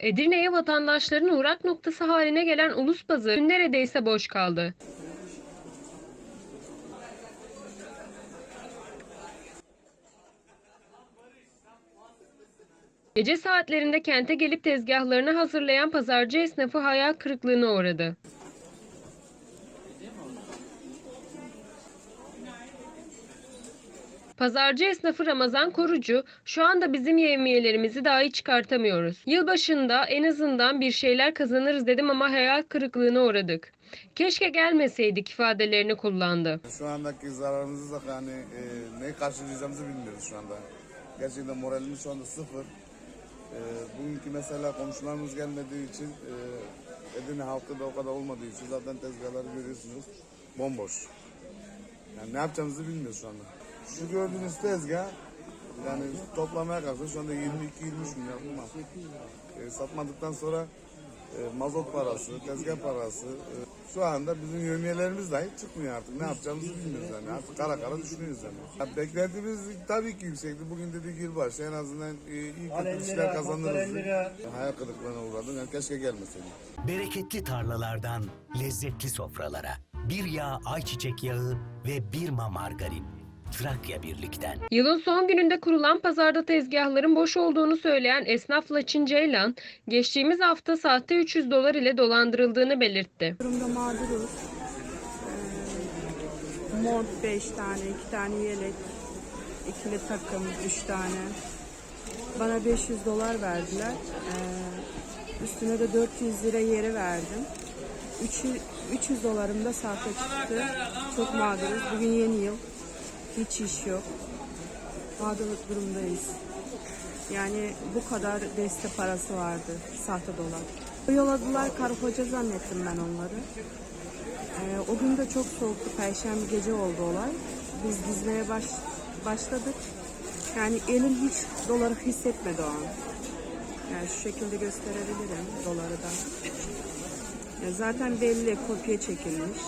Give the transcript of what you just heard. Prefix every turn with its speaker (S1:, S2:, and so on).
S1: Edirne'ye vatandaşların uğrak noktası haline gelen ulus pazarı neredeyse boş kaldı. Gece saatlerinde kente gelip tezgahlarını hazırlayan pazarcı esnafı hayal kırıklığına uğradı. Pazarcı esnafı Ramazan Korucu, şu anda bizim yevmiyelerimizi dahi çıkartamıyoruz. Yılbaşında en azından bir şeyler kazanırız dedim ama hayal kırıklığına uğradık. Keşke gelmeseydik ifadelerini kullandı.
S2: Şu andaki zararımızı da yani e, ne karşılayacağımızı bilmiyoruz şu anda. Gerçekten moralimiz şu anda sıfır. E, bugünkü mesela komşularımız gelmediği için e, Edirne halkı da o kadar olmadığı için zaten tezgahları görüyorsunuz bomboş. Yani ne yapacağımızı bilmiyoruz şu anda. Şu gördüğünüz tezgah yani toplamaya kalksa şu anda 22-23 milyar mal. E, satmadıktan sonra e, mazot parası, tezgah parası. e, şu anda bizim yövmiyelerimiz dahi çıkmıyor artık. Ne yapacağımızı bilmiyoruz yani. Artık kara kara düşünüyoruz yani. Ya beklentimiz tabii ki yüksekti. Bugün dedik yılbaşı en azından e, iyi kötü bir şeyler kazanırız. Hayal kırıklığına uğradım. Yani keşke gelmeseydik.
S3: Bereketli tarlalardan lezzetli sofralara. Bir yağ ayçiçek yağı ve Birma margarin. Trakya Birlik'ten.
S1: Yılın son gününde kurulan pazarda tezgahların boş olduğunu söyleyen esnaf Laçin Ceylan, geçtiğimiz hafta sahte 300 dolar ile dolandırıldığını belirtti.
S4: durumda mağduruz. Ee, mont 5 tane, 2 tane yelek, ikili takım 3 tane. Bana 500 dolar verdiler. Ee, üstüne de 400 lira yeri verdim. 300, 300 dolarım da sahte çıktı. Çok mağduruz. Bugün yeni yıl. Hiç iş yok. Mağdurluk durumdayız. Yani bu kadar deste parası vardı. Sahte dolar. Yolladılar karı koca zannettim ben onları. Ee, o gün de çok soğuktu. Perşembe gece oldu olay. Biz dizmeye baş, başladık. Yani elim hiç doları hissetmedi o an. Yani şu şekilde gösterebilirim doları da. Ya zaten belli kopya çekilmiş.